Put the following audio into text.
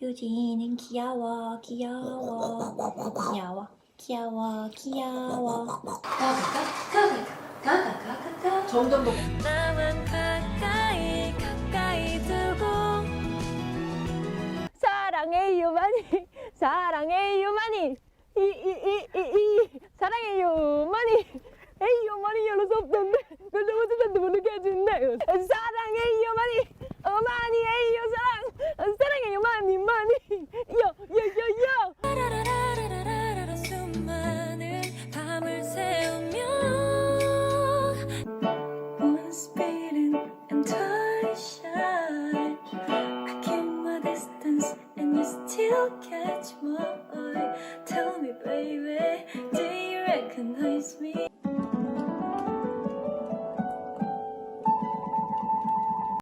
유진이는 귀여워 귀여워. 귀여워 귀여워 귀여워. 점점 더 나만 가까이 가까이 두고. 사랑해요 많이. 사랑해요 많이. 이이이이이. 사랑해요 많이. 에이요 많이 열어서 없던데. 널 잡아주면 모르게 해준다 사랑 you catch my eye Tell me baby, do you recognize me?